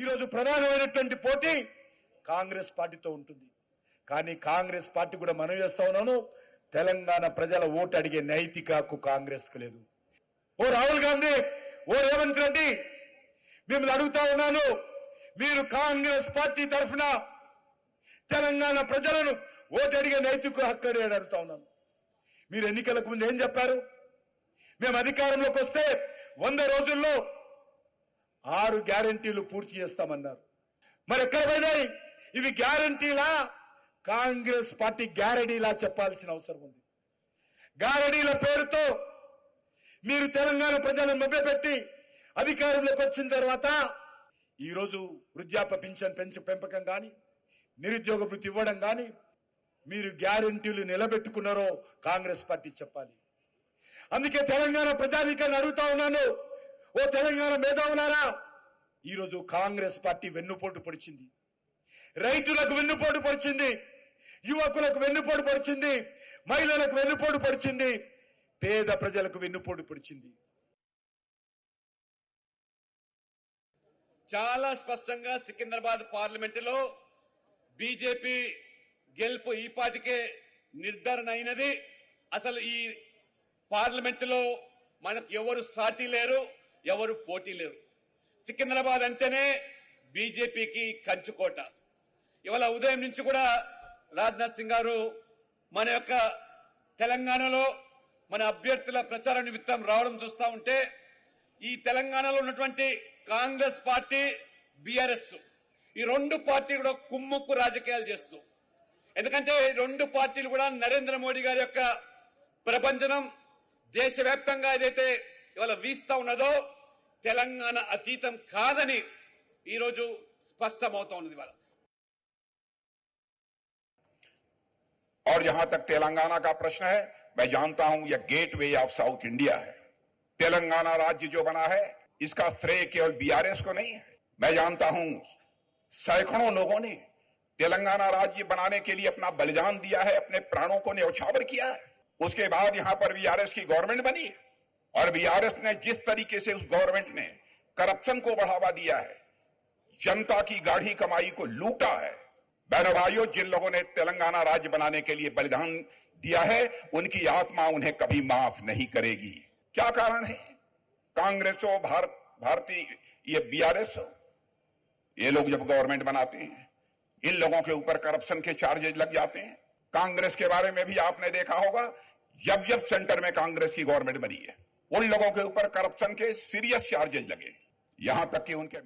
ఈరోజు ప్రధానమైనటువంటి పోటీ కాంగ్రెస్ పార్టీతో ఉంటుంది. కానీ కాంగ్రెస్ పార్టీ కూడా మనం చేస్తా ఉన్నాను తెలంగాణ ప్రజల ఓటు అడిగే నైతిక హక్కు కాంగ్రెస్కు లేదు. ఓ రాహుల్ గాంధీ ఓ రేవంత్ రెడ్డి మిమ్మల్ని అడుగుతా ఉన్నాను మీరు కాంగ్రెస్ పార్టీ తరఫున తెలంగాణ ప్రజలను ఓటు అడిగే నైతిక హక్కు అని అడుగుతా ఉన్నాను. మీరు ఎన్నికలకు ముందు ఏం చెప్పారు? మేము అధికారంలోకి వస్తే వంద రోజుల్లో ఆరు గ్యారంటీలు పూర్తి చేస్తామన్నారు. మరి ఎక్కడ పోయినాయి? ఇవి గ్యారంటీలా? కాంగ్రెస్ పార్టీ గ్యారంటీలా చెప్పాల్సిన అవసరం ఉంది. గ్యారంటీల పేరుతో మీరు తెలంగాణ ప్రజలను మభ్యపెట్టి అధికారంలోకి వచ్చిన తర్వాత ఈరోజు వృద్ధాప్య పింఛన్ పెంచ పెంపకం కానీ నిరుద్యోగ వృత్తి ఇవ్వడం కానీ మీరు గ్యారంటీలు నిలబెట్టుకున్నారో కాంగ్రెస్ పార్టీ చెప్పాలి. అందుకే తెలంగాణ ప్రజానీకాన్ని అడుగుతా ఉన్నాను. ఓ తెలంగాణ మేధావులారా ఈరోజు కాంగ్రెస్ పార్టీ వెన్నుపోటు పొడిచింది. రైతులకు వెన్నుపోటు పొడిచింది. యువకులకు వెన్నుపోటు పొడిచింది. మహిళలకు వెన్నుపోటు పొడిచింది. పేద ప్రజలకు వెన్నుపోటు పొడిచింది. చాలా స్పష్టంగా సికింద్రాబాద్ పార్లమెంటులో బీజేపీ గెలుపు ఈ పాటికే నిర్ధారణ అయినది. అసలు ఈ పార్లమెంటులో మనకు ఎవరు సాటి లేరు. ఎవరు పోటీ లేరు. సికింద్రాబాద్ అంటేనే బీజేపీకి కంచుకోట. ఇవాళ ఉదయం నుంచి కూడా రాజ్నాథ్ సింగ్ గారు మన యొక్క తెలంగాణలో మన అభ్యర్థుల ప్రచార నిమిత్తం రావడం చూస్తూ ఉంటే ఈ తెలంగాణలో ఉన్నటువంటి కాంగ్రెస్ పార్టీ బీఆర్ఎస్ ఈ రెండు పార్టీ కూడా కుమ్ముక్కు రాజకీయాలు చేస్తూ. ఎందుకంటే ఈ రెండు పార్టీలు కూడా నరేంద్ర మోడీ గారి యొక్క ప్రపంచనం దేశవ్యాప్తంగా ఏదైతే ఇవాళ వీస్తా ఉన్నదో తెలంగాణ అతీతం కాదని ఈరోజు స్పష్టమవుతా ఉన్నది ఇవాళ और जहां तक तेलंगाना का प्रश्न है मैं जानता हूं यह gateway of south India है तेलंगाना राज्य जो बना है इसका श्रेय केवल बीआरएस को नहीं है मैं जानता हूं सैकड़ों लोगों ने तेलंगाना राज्य बनाने के लिए अपना बलिदान दिया है अपने प्राणों को न्यौछावर किया है उसके बाद यहां पर बीआरएस की गवर्नमेंट बनी और बीआरएस ने जिस तरीके से उस गवर्नमेंट ने करप्शन को बढ़ावा दिया है, जनता की गाढ़ी कमाई को लूटा है, बहनों भाइयों, जिन लोगों ने तेलंगाना राज्य बनाने के लिए बलिदान दिया है, उनकी आत्मा उन्हें कभी माफ़ नहीं करेगी। क्या कारण है? कांग्रेस हो भारत, भारतीय, ये बीआरएस हो ये लोग जब गवर्नमेंट बनाते हैं, इन लोगों के ऊपर करप्शन के चार्जेज लग जाते हैं। कांग्रेस के बारे में भी आपने देखा होगा जब जब सेंटर में कांग्रेस की गवर्नमेंट बनी है। उन लोगों के ऊपर करप्शन के सीरियस चार्जेज लगे। यहाँ तक कि उनके